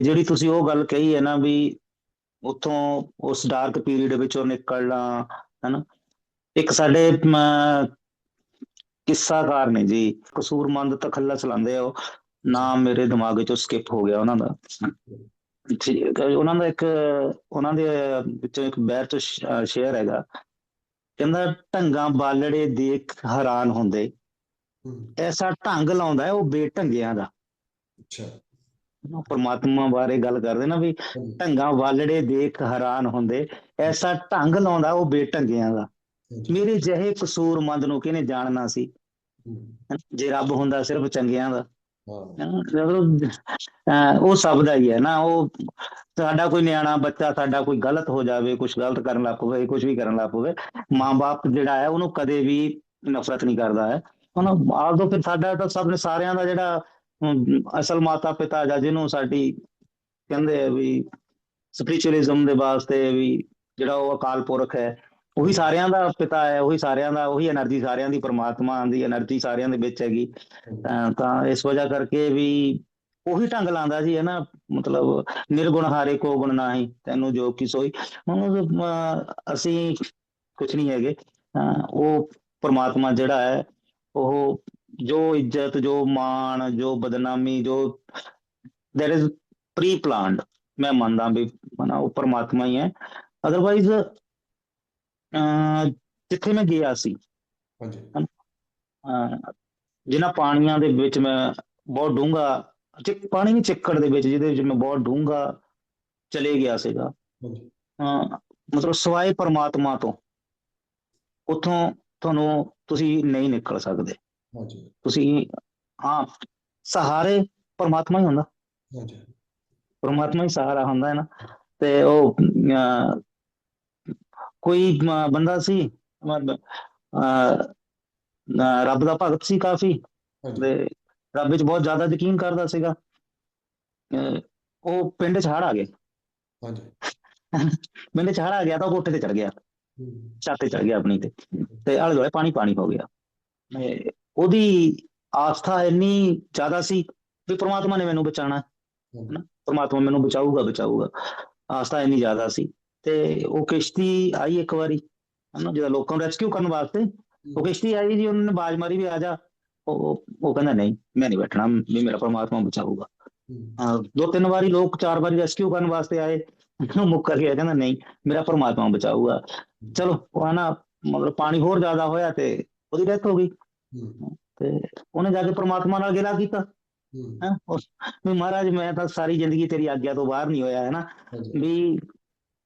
ਜਿਹੜੀ ਤੁਸੀਂ ਉਹ ਗੱਲ ਕਹੀ ਹੈ ਨਾ ਵੀ ਉੱਥੋਂ ਉਸ ਡਾਰਕ ਪੀਰੀਅਡ ਵਿੱਚੋਂ ਨਿਕਲਣਾ ਹਨਾ? ਇੱਕ ਸਾਡੇ ਕਿੱਸਾਕਾਰ ਨੇ ਜੀ ਕਸੂਰਮੰਦ ਤਖੱਲਸ ਲਾਉਂਦੇ ਆ ਉਹ ਨਾਮ ਮੇਰੇ ਦਿਮਾਗ ਵਿੱਚੋਂ ਸਕਿਪ ਹੋ ਗਿਆ ਉਹਨਾਂ ਦਾ। ਉਹਨਾਂ ਦਾ ਇੱਕ ਉਹਨਾਂ ਦੇ ਵਿੱਚੋਂ ਇੱਕ ਬੈਰ ਚ ਸ਼ੇਅਰ ਹੈਗਾ। ਕਹਿੰਦਾ ਢੰਗਾ ਬਾਲੜੇ ਦੇਖ ਹੈਰਾਨ ਹੁੰਦੇ। ਐਸਾ ਢੰਗ ਲਾਉਂਦਾ ਹੈ ਉਹ ਬੇਢੰਗਿਆਂ ਦਾ। ਅੱਛਾ। ਪ੍ਰਮਾਤਮਾ ਬਾਰੇ ਗੱਲ ਕਰਦੇ ਨਾ ਵੀ ਢੰਗਾ ਵਾਲੜੇ ਦੇਖ ਹੈਰਾਨ ਹੁੰਦੇ। ਐਸਾ ਢੰਗ ਲਾਉਂਦਾ ਉਹ ਬੇਢੰਗਿਆਂ ਦਾ। ਮੇਰੇ ਜਿਹੇ ਕਸੂਰਮੰਦ ਨੂੰ ਕਿਹਨੇ ਜਾਣਨਾ ਸੀ? ਜੇ ਰੱਬ ਹੁੰਦਾ ਸਿਰਫ ਚੰਗਿਆਂ ਦਾ। ਉਹ ਸਭ ਦਾ ਹੀ ਹੈ। ਨਾ ਉਹ ਸਾਡਾ ਕੋਈ ਨਿਆਣਾ ਬੱਚਾ ਸਾਡਾ ਕੋਈ ਗਲਤ ਹੋ ਜਾਵੇ ਕੁਝ ਗਲਤ ਕਰਨ ਲੱਗ ਪਵੇ ਕੁਝ ਵੀ ਕਰਨ ਲੱਗ ਪਵੇ ਮਾਂ-ਬਾਪ ਜਿਹੜਾ ਹੈ ਉਹਨੂੰ ਕਦੇ ਵੀ ਨਫ਼ਰਤ ਨਹੀਂ ਕਰਦਾ ਹੈ। ਹੁਣ ਆਪਦੋ ਫਿਰ ਸਾਡਾ ਤਾਂ ਸਭ ਨੇ ਸਾਰਿਆਂ ਦਾ ਜਿਹੜਾ ਅਸਲ ਮਾਤਾ ਪਿਤਾ ਜਾਂ ਜਿਹਨੂੰ ਸਾਡੀ ਕਹਿੰਦੇ ਆ ਵੀ ਸਪਿਰਚੁਅਲਿਜ਼ਮ ਦੇ ਵਾਸਤੇ ਵੀ ਜਿਹੜਾ ਉਹ ਅਕਾਲ ਪੁਰਖ ਹੈ, ਉਹੀ ਸਾਰਿਆਂ ਦਾ ਪਿਤਾ ਹੈ, ਉਹੀ ਸਾਰਿਆਂ ਦਾ, ਉਹੀ એનર્ਜੀ ਸਾਰਿਆਂ ਦੀ, ਪਰਮਾਤਮਾ ਦੀ એનર્ਜੀ ਸਾਰਿਆਂ ਦੇ ਵਿੱਚ ਹੈਗੀ। ਤਾਂ ਇਸ ਵਜ੍ਹਾ ਕਰਕੇ ਵੀ ਉਹੀ ਢੰਗ ਲਾਂਦਾ ਜੀ, ਹੈ ਨਾ, ਮਤਲਬ ਨਿਰਗੁਣ ਹਾਰੇ ਕੋ ਗੁਣ ਨਾਹੀ, ਤੈਨੂੰ ਜੋ ਕਿ ਸੋਈ। ਹੁਣ ਅਸੀਂ ਕੁਛ ਨਹੀਂ ਹੈਗੇ। ਉਹ ਪਰਮਾਤਮਾ ਜਿਹੜਾ ਹੈ, ਉਹ ਜੋ ਇੱਜ਼ਤ ਜੋ ਮਾਣ ਜੋ ਬਦਨਾਮੀ ਜੋ ਦੇਰ ਇਜ਼ ਪ੍ਰੀ ਪਲਾਨਡ ਮੈਂ ਮੰਨਦਾ ਵੀ ਹਨਾ ਉਹ ਪਰਮਾਤਮਾ ਹੀ ਹੈ। ਅਦਰਵਾਈਜ਼ ਜਿੱਥੇ ਮੈਂ ਗਿਆ ਸੀ ਹਾਂਜੀ। ਜਿਨ੍ਹਾਂ ਪਾਣੀਆਂ ਦੇ ਵਿੱਚ ਮੈਂ ਬਹੁਤ ਡੂੰਘਾ ਚਿੱਕ ਪਾਣੀ ਨਹੀਂ ਚਿੱਕੜ ਦੇ ਵਿੱਚ ਜਿਹਦੇ ਵਿੱਚ ਮੈਂ ਬਹੁਤ ਡੂੰਘਾ ਚਲੇ ਗਿਆ ਸੀਗਾ। ਮਤਲਬ ਸਵਾਏ ਪਰਮਾਤਮਾ ਤੋਂ ਉੱਥੋਂ ਤੁਹਾਨੂੰ ਤੁਸੀਂ ਨਹੀਂ ਨਿਕਲ ਸਕਦੇ। ਹਾਂਜੀ। ਤੁਸੀਂ ਹਾਂ ਸਹਾਰੇ ਪਰਮਾਤਮਾ ਹੀ ਹੁੰਦਾ। ਹਾਂਜੀ। ਪਰਮਾਤਮਾ ਹੀ ਸਹਾਰਾ ਹੁੰਦਾ ਹੈ ਨਾ। ਤੇ ਉਹ ਕੋਈ ਬੰਦਾ ਸੀ ਰੱਬ ਦਾ ਭਗਤ ਸੀ ਕਾਫੀ। ਤੇ ਰੱਬ ਵਿੱਚ ਬਹੁਤ ਜ਼ਿਆਦਾ ਯਕੀਨ ਕਰਦਾ ਸੀਗਾ। ਉਹ ਪਿੰਡ 'ਚ ਹੜ੍ਹ ਆ ਗਏ ਹਾਂਜੀ। ਪਿੰਡ ਹੜ੍ਹ ਆ ਗਿਆ ਤਾਂ ਉਹ ਕੋਠੇ ਤੇ ਚੜ ਗਿਆ। ਛੱਤ ਤੇ ਚੜ ਗਿਆ ਆਪਣੀ ਤੇ। ਤੇ ਆਲੇ ਦੁਆਲੇ ਪਾਣੀ ਪਾਣੀ ਹੋ ਗਿਆ। ਉਹਦੀ ਆਸਥਾ ਇੰਨੀ ਜ਼ਿਆਦਾ ਸੀ ਵੀ ਪ੍ਰਮਾਤਮਾ ਨੇ ਮੈਨੂੰ ਬਚਾਉਣਾ ਹਾਂਜੀ, ਪ੍ਰਮਾਤਮਾ ਮੈਨੂੰ ਬਚਾਊਗਾ ਬਚਾਊਗਾ। ਆਸਥਾ ਇੰਨੀ ਜ਼ਿਆਦਾ ਸੀ ਤੇ ਉਹ ਕਿਸ਼ਤੀ ਆਈ ਇੱਕ ਵਾਰੀ ਹਨਾ? ਜਦੋਂ ਲੋਕਾਂ ਨੂੰ ਰੈਸਕਿਊ ਕਰਨ ਵਾਸਤੇ। ਉਹ ਕਿਸ਼ਤੀ ਆਈ ਜੀ ਉਹਨਾਂ ਨੇ ਬਾਜ਼ ਮਾਰੀ ਵੀ ਆ ਜਾ। ਉਹ ਉਹ ਕਹਿੰਦਾ ਨਹੀਂ ਮੈਂ ਨਹੀਂ ਬੈਠਣਾ ਵੀ ਮੇਰਾ ਪ੍ਰਮਾਤਮਾ ਬਚਾਊਗਾ। ਹੂੰ, ਹਾਂ, ਦੋ ਤਿੰਨ ਵਾਰੀ ਲੋਕ ਚਾਰ ਵਾਰੀ ਰੈਸਕਿਊ ਕਰਨ ਵਾਸਤੇ ਆਏ। ਉਹ ਮੁੱਕਰ ਗਿਆ ਕਹਿੰਦਾ ਨਹੀਂ ਮੇਰਾ ਪ੍ਰਮਾਤਮਾ ਬਚਾਊਗਾ। ਚਲੋ ਉਹ ਹੈ ਨਾ ਮਤਲਬ ਪਾਣੀ ਹੋਰ ਜ਼ਿਆਦਾ ਹੋਇਆ ਤੇ ਉਹਦੀ ਡੈਥ ਹੋ ਗਈ। ਹੂੰ, ਤੇ ਉਹਨੇ ਜਾ ਕੇ ਪ੍ਰਮਾਤਮਾ ਨਾਲ ਗਿਲਾ ਕੀਤਾ। ਹੂੰ, ਹੈਂ ਉਸ ਵੀ ਮਹਾਰਾਜ ਮੈਂ ਤਾਂ ਸਾਰੀ ਜ਼ਿੰਦਗੀ ਤੇਰੀ ਆਗਿਆ ਤੋਂ ਬਾਹਰ ਨਹੀਂ ਹੋਇਆ ਹੈ ਨਾ ਵੀ